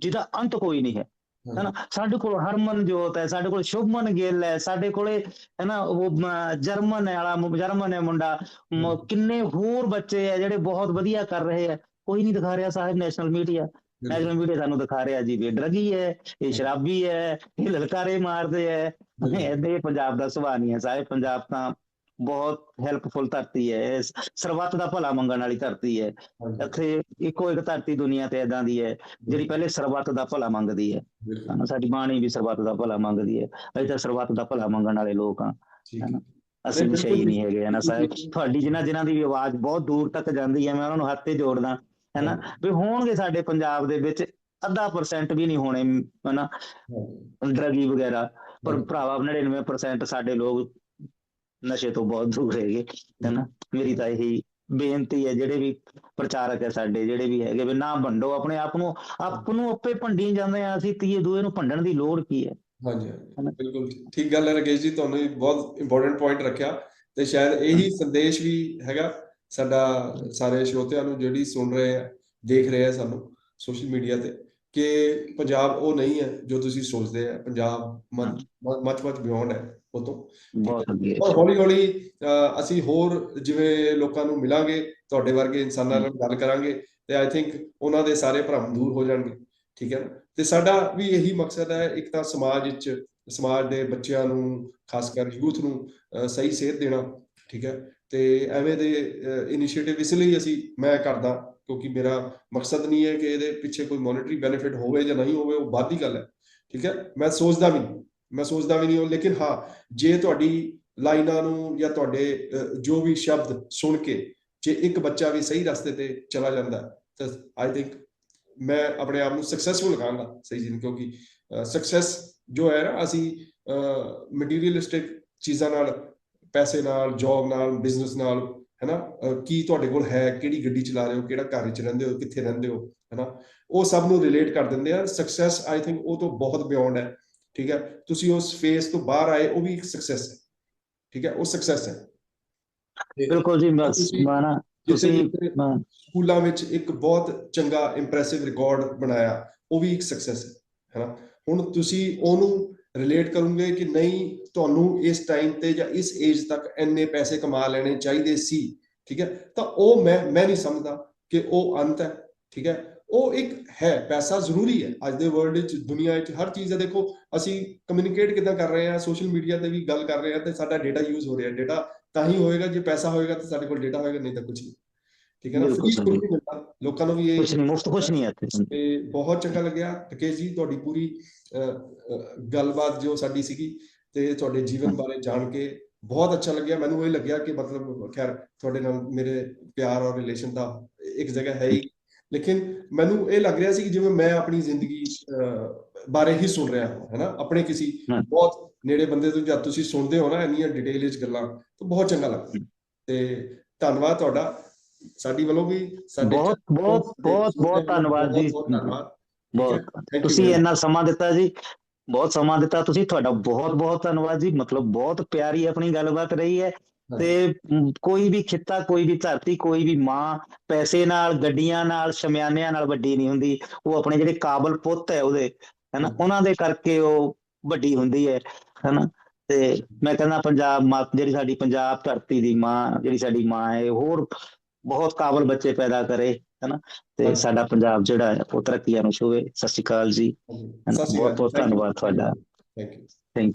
ਜਿਹਦਾ ਅੰਤ ਕੋਈ ਨਹੀਂ ਹੈ। ਹੈਨਾ ਸਾਡੇ ਕੋਲ ਹਰਮਨ ਜੋਤ ਹੈ ਸਾਡੇ ਕੋਲ ਸ਼ੁਭਮਨ ਗਿੱਲ ਹੈ ਸਾਡੇ ਕੋਲੇ ਹੈਨਾ ਉਹ ਜਰਮਨ ਵਾਲਾ ਜਰਮਨ ਹੈ ਮੁੰਡਾ। ਕਿੰਨੇ ਹੋਰ ਬੱਚੇ ਹੈ ਜਿਹੜੇ ਬਹੁਤ ਵਧੀਆ ਕਰ ਰਹੇ ਹੈ। ਕੋਈ ਨਹੀਂ ਦਿਖਾ ਰਿਹਾ ਸਾਹਿਬ ਨੈਸ਼ਨਲ ਮੀਡੀਆ ਨੈਸ਼ਨਲ ਮੀਡੀਆ ਸਾਨੂੰ ਦਿਖਾ ਰਿਹਾ ਜੀ ਵੀ ਇਹ ਡਰਗੀ ਹੈ ਇਹ ਸ਼ਰਾਬੀ ਹੈ ਇਹ ਲਲਕਾਰੇ ਮਾਰਦੇ ਹੈ। ਇਹਦੇ ਪੰਜਾਬ ਦਾ ਸੁਭਾਅ ਨਹੀਂ ਹੈ। ਸਾਹਿਬ ਪੰਜਾਬ ਤਾਂ ਬਹੁਤ ਹੈਲਪਫੁਲ ਧਰਤੀ ਹੈ। ਸਰਬੱਤ ਦਾ ਭਲਾ ਮੰਗਣ ਵਾਲੀ ਧਰਤੀ ਹੈ। ਇੱਥੇ ਇੱਕੋ ਇੱਕ ਧਰਤੀ ਦੁਨੀਆ ਤੇ ਇਦਾਂ ਦੀ ਹੈ ਜਿਹੜੀ ਪਹਿਲੇ ਸਰਬੱਤ ਦਾ ਭਲਾ ਮੰਗਦੀ ਹੈ। ਸਾਡੀ ਬਾਣੀ ਵੀ ਸਰਬੱਤ ਦਾ ਭਲਾ ਮੰਗਦੀ ਹੈ। ਅਸੀਂ ਤਾਂ ਸਰਬੱਤ ਦਾ ਭਲਾ ਮੰਗਣ ਵਾਲੇ ਲੋਕ ਹਾਂ। ਹੈ। ਅਸੀਂ ਨਸ਼ਈ ਬਿਲਕੁਲ ਨਹੀਂ ਹੈਗੇ ਹਨਾ ਸਾਹਿਬ। ਤੁਹਾਡੀ ਜਿਨ੍ਹਾਂ ਜਿਨ੍ਹਾਂ ਦੀ ਆਵਾਜ਼ ਬਹੁਤ ਦੂਰ ਤੱਕ ਜਾਂਦੀ ਹੈ ਮੈਂ ਉਹਨਾਂ ਨੂੰ ਹੱਥ ਤੇ ਜੋੜਦਾ ਹੈਨਾ। ਵੀ ਹੋਣਗੇ ਸਾਡੇ ਪੰਜਾਬ ਦੇ ਵਿੱਚ ਅੱਧਾ ਪਰਸੈਂਟ ਵੀ ਨਹੀਂ ਹੋਣੇ ਹਨਾ। ਡਰਗੀ ਵਗੈਰਾ ਪਰ। ਭਰਾਵਾ 99% ਸਾਡੇ ਲੋਕ ਨਸ਼ੇ ਤੋਂ ਬਹੁਤ ਦੂਰ ਹੈਗੇ ਹੈਨਾ? ਮੇਰੀ ਤਾਂ ਇਹੀ ਬੇਨਤੀ ਹੈ ਜਿਹੜੇ ਵੀ ਪ੍ਰਚਾਰਕ ਹੈ ਸਾਡੇ ਜਿਹੜੇ ਵੀ ਹੈਗੇ ਵੀ ਨਾ ਭੰਡੋ ਆਪਣੇ ਆਪ ਨੂੰ ਆਪ ਨੂੰ ਆਪੇ ਭੰਡੀ ਜਾਂਦੇ ਆ ਅਸੀਂ ਤੀਏ ਦੂਏ ਨੂੰ ਭੰਡਣ ਦੀ ਲੋੜ ਕੀ ਹੈ? ਹਾਂਜੀ। ਬਿਲਕੁਲ ਠੀਕ- ਗੱਲ ਹੈ ਰਕੇਸ਼ ਜੀ ਤੁਹਾਨੂੰ ਬਹੁਤ ਇੰਪੋਰਟੈਂਟ ਪੁਆਇੰਟ ਰੱਖਿਆ। ਤੇ ਸ਼ਾਇਦ ਇਹੀ ਸੰਦੇਸ਼ ਵੀ ਹੈਗਾ ਸਾਡਾ ਸਾਰੇ ਸਰੋਤਿਆਂ ਨੂੰ ਜਿਹੜੀ ਸੁਣ ਰਹੇ ਆ ਦੇਖ ਰਹੇ ਆ ਸਾਨੂੰ ਸੋਸ਼ਲ ਮੀਡੀਆ ਤੇ। ਕਿ ਪੰਜਾਬ ਉਹ ਨਹੀਂ ਹੈ ਜੋ ਤੁਸੀਂ ਸੋਚਦੇ ਆ। ਪੰਜਾਬ ਮਚ ਮਚ ਬਿਯੋਂਡ ਹੈ ਉਹ ਤੋਂ। ਔਰ ਹੌਲੀ ਹੌਲੀ ਅਸੀਂ ਹੋਰ ਜਿਵੇਂ ਲੋਕਾਂ ਨੂੰ ਮਿਲਾਂਗੇ ਤੁਹਾਡੇ ਵਰਗੇ ਇਨਸਾਨਾਂ ਨਾਲ ਗੱਲ ਕਰਾਂਗੇ ਤੇ ਆਈ ਥਿੰਕ ਉਹਨਾਂ ਦੇ ਸਾਰੇ ਭਰਮ ਦੂਰ ਹੋ ਜਾਣਗੇ। ਠੀਕ ਹੈ ਨਾ? ਤੇ ਸਾਡਾ ਵੀ ਇਹੀ ਮਕਸਦ ਹੈ ਇੱਕ ਤਾਂ ਸਮਾਜ ਵਿੱਚ ਸਮਾਜ ਦੇ ਬੱਚਿਆਂ ਨੂੰ ਖਾਸ ਕਰ ਯੂਥ ਨੂੰ ਸਹੀ ਸੇਧ ਦੇਣਾ। ਠੀਕ ਹੈ? ਤੇ ਐਵੇਂ ਦੇ ਇਨੀਸ਼ੀਏਟਿਵ ਇਸ ਲਈ ਅਸੀਂ ਮੈਂ ਕਰਦਾ ਕਿਉਂਕਿ ਮੇਰਾ ਮਕਸਦ ਨਹੀਂ ਹੈ ਕਿ ਇਹਦੇ ਪਿੱਛੇ ਕੋਈ ਮੋਨਿਟਰੀ ਬੈਨੀਫਿਟ ਹੋਵੇ ਜਾਂ ਨਹੀਂ ਹੋਵੇ, ਉਹ ਬਾਅਦ ਦੀ ਗੱਲ ਹੈ, ਠੀਕ ਹੈ? ਮੈਂ ਸੋਚਦਾ ਵੀ ਨਹੀਂ, ਮੈਂ ਸੋਚਦਾ ਵੀ ਨਹੀਂ ਉਹ, ਲੇਕਿਨ ਹਾਂ, ਜੇ ਤੁਹਾਡੀ ਲਾਈਨਾਂ ਨੂੰ ਜਾਂ ਤੁਹਾਡੇ ਜੋ ਵੀ ਸ਼ਬਦ ਸੁਣ ਕੇ ਜੇ ਇੱਕ ਬੱਚਾ ਵੀ ਸਹੀ ਰਸਤੇ ਤੇ ਚਲਾ ਜਾਂਦਾ, ਤਾਂ ਆਈ ਥਿੰਕ ਮੈਂ ਆਪਣੇ ਆਪ ਨੂੰ ਸਕਸੈਸਫੁਲ ਕਹਾਂਗਾ, ਸਹੀ ਜੀ, ਕਿਉਂਕਿ ਸਕਸੈਸ ਜੋ ਹੈ ਨਾ, ਅਸੀਂ ਮਟੀਰੀਅਲਿਸਟਿਕ ਚੀਜ਼ਾਂ ਨਾਲ, ਪੈਸੇ ਨਾਲ ਜੌਬ ਨਾਲ ਬਿਜ਼ਨਸ ਨਾਲ ਹੈਨਾ? ਕੀ ਤੁਹਾਡੇ ਕੋਲ ਹੈ ਕਿਹੜੀ ਗੱਡੀ ਚਲਾ ਰਹੇ ਹੋ ਕਿਹੜਾ ਘਰ ਵਿੱਚ ਰਹਿੰਦੇ ਹੋ ਕਿੱਥੇ ਰਹਿੰਦੇ ਹੋ ਹੈਨਾ? ਉਹ ਸਭ ਨੂੰ ਰਿਲੇਟ ਕਰ ਦਿੰਦੇ ਆ। ਸਕਸੈਸ ਆਈ ਥਿੰਕ ਉਹ ਤੋਂ ਬਹੁਤ ਬਿਯੋਂਡ ਹੈ। ਠੀਕ ਹੈ? ਤੁਸੀਂ ਉਸ ਫੇਸ ਤੋਂ ਬਾਹਰ ਆਏ ਉਹ ਵੀ ਇੱਕ ਸਕਸੈਸ ਹੈ। ਠੀਕ ਹੈ? ਉਹ ਸਕਸੈਸ ਹੈ। ਬਿਲਕੁਲ ਜੀ ਬਸ ਤੁਸੀਂ- ਮੈਂ ਨਾ ਜਿਸੇ ਤੁਸੀਂ ਸਕੂਲਾਂ ਵਿੱਚ ਇੱਕ ਬਹੁਤ ਚੰਗਾ ਇੰਪ੍ਰੈਸਿਵ ਰਿਕਾਰਡ ਬਣਾਇਆ ਉਹ ਵੀ ਇੱਕ ਸਕਸੈਸ ਹੈ। ਹੈਨਾ? ਹੁਣ ਤੁਸੀਂ ਉਹਨੂੰ ਰਿਲੇਟ ਕਰੂੰਗੇ ਕਿ ਨਹੀਂ, ਤੁਹਾਨੂੰ ਇਸ ਟਾਈਮ ਤੇ ਜਾਂ ਇਸ ਏਜ ਤੱਕ ਇੰਨੇ ਪੈਸੇ ਕਮਾ ਲੈਣੇ ਚਾਹੀਦੇ ਸੀ, ਠੀਕ ਹੈ? ਤਾਂ ਉਹ ਮੈਂ ਮੈਂ ਨਹੀਂ ਸਮਝਦਾ ਕਿ ਉਹ ਅੰਤ ਹੈ, ਠੀਕ ਹੈ? ਉਹ ਇੱਕ ਹੈ, ਪੈਸਾ ਜ਼ਰੂਰੀ ਹੈ। ਅੱਜ ਦੇ ਵਰਲਡ ਵਿੱਚ, ਦੁਨੀਆ ਵਿੱਚ ਹਰ ਚੀਜ਼ ਹੈ। ਦੇਖੋ, ਅਸੀਂ ਕਮਿਊਨੀਕੇਟ ਕਿੱਦਾਂ ਕਰ ਰਹੇ ਹਾਂ ਸੋਸ਼ਲ ਮੀਡੀਆ ਤੇ ਵੀ ਗੱਲ ਕਰ ਰਹੇ ਹਾਂ ਤੇ ਸਾਡਾ ਡਾਟਾ ਯੂਜ਼ ਹੋ ਰਿਹਾ। ਡਾਟਾ ਤਾਂ ਹੀ ਹੋਏਗਾ, ਜੇ ਪੈਸਾ ਹੋਏਗਾ ਤਾਂ ਸਾਡੇ ਕੋਲ ਡਾਟਾ ਹੋਏਗਾ, ਨਹੀਂ ਤਾਂ ਕੁਝ ਨਹੀਂ। ਠੀਕ ਹੈ ਨਾ? ਫ੍ਰੀ। ਕੁਝ ਨਹੀਂ ਮਿਲਦਾ। ਲੋਕਾਂ ਨੂੰ ਵੀ ਇਹ ਕੁਛ ਨਹੀਂ ਮੁਫਤ ਕੁਛ ਨਹੀਂ ਹੈ ਤੇ ਬਹੁਤ ਚੰਗਾ ਲੱਗਿਆ। ਰਕੇਸ਼ ਜੀ ਤੁਹਾਡੀ ਪੂਰੀ ਗੱਲਬਾਤ ਜੋ ਸਾਡੀ ਸੀਗੀ ਤੇ ਤੁਹਾਡੇ ਜੀਵਨ ਬਾਰੇ ਜਾਣ ਕੇ ਬਹੁਤ ਅੱਛਾ ਲੱਗਿਆ। ਮੈਨੂੰ ਇਹ ਲੱਗਿਆ ਕਿ ਮਤਲਬ ਖੈਰ ਤੁਹਾਡੇ ਨਾਲ ਮੇਰੇ ਪਿਆਰ ਔਰ ਰਿਲੇਸ਼ਨ ਦਾ ਇੱਕ ਜਗ੍ਹਾ ਹੈ ਹੀ। ਲੇਕਿਨ ਮੈਨੂੰ ਇਹ ਲੱਗ ਰਿਹਾ ਸੀ ਕਿ ਜਿਵੇਂ ਮੈਂ ਆਪਣੀ ਜ਼ਿੰਦਗੀ ਬਾਰੇ ਹੀ ਸੁਣ ਰਿਹਾ ਹਾਂ ਹੈਨਾ ਆਪਣੇ ਕਿਸੇ। ਬਹੁਤ ਨੇੜੇ ਬੰਦੇ ਤੋਂ ਜਦ ਤੁਸੀਂ ਸੁਣਦੇ ਹੋ ਨਾ ਇੰਨੀਆਂ ਡਿਟੇਲ ਵਿੱਚ ਗੱਲਾਂ ਤਾਂ ਬਹੁਤ ਚੰਗਾ ਲੱਗਦਾ। ਤੇ ਧੰਨਵਾਦ ਤੁਹਾਡਾ। ਸਾਡੀ ਵੱਲੋਂ ਵੀ ਸਾਡੇ ਬਹੁਤ ਬਹੁਤ ਬਹੁਤ ਬਹੁਤ ਧੰਨਵਾਦ ਜੀ। ਬਹੁਤ। ਤੁਸੀਂ ਇੰਨਾ ਸਮਾਂ ਦਿੱਤਾ ਜੀ। ਬਹੁਤ ਸਮਾਂ ਦਿੱਤਾ। ਤੁਸੀਂ ਤੁਹਾਡਾ ਬਹੁਤ ਬਹੁਤ ਧੰਨਵਾਦ ਜੀ। ਮਤਲਬ ਬਹੁਤ ਪਿਆਰੀ ਆਪਣੀ ਗੱਲਬਾਤ ਰਹੀ ਹੈ। ਤੇ ਕੋਈ ਵੀ ਖਿੱਤਾ ਕੋਈ ਵੀ ਧਰਤੀ ਕੋਈ ਵੀ ਮਾਂ ਪੈਸੇ ਨਾਲ ਗੱਡੀਆਂ ਨਾਲ ਸ਼ਮਿਆਨਿਆਂ ਨਾਲ ਵੱਡੀ ਨਹੀਂ ਹੁੰਦੀ। ਉਹ ਆਪਣੇ ਜਿਹੜੇ ਕਾਬਲ ਪੁੱਤ ਹੈ ਉਹਦੇ ਹੈਨਾ? ਉਹਨਾਂ ਦੇ ਕਰਕੇ ਉਹ ਵੱਡੀ ਹੁੰਦੀ ਹੈ ਹੈਨਾ? ਤੇ ਮੈਂ ਕਹਿੰਦਾ ਪੰਜਾਬ ਮਾਂ ਜਿਹੜੀ ਸਾਡੀ ਪੰਜਾਬ ਧਰਤੀ ਦੀ ਮਾਂ ਜਿਹੜੀ ਸਾਡੀ ਮਾਂ ਹੈ ਹੋਰ ਬਹੁਤ ਕਾਬਲ ਬੱਚੇ ਪੈਦਾ ਕਰੇ ਹੈਨਾ? ਤੇ। ਸਾਡਾ ਪੰਜਾਬ ਜਿਹੜਾ ਹੈ ਉਹ ਤਰੱਕੀਆਂ ਨੂੰ ਛੂਵੇ। ਸਤਿ ਸ਼੍ਰੀ ਅਕਾਲ ਜੀ। ਬਹੁਤ ਬਹੁਤ ਧੰਨਵਾਦ ਤੁਹਾਡਾ। Thank you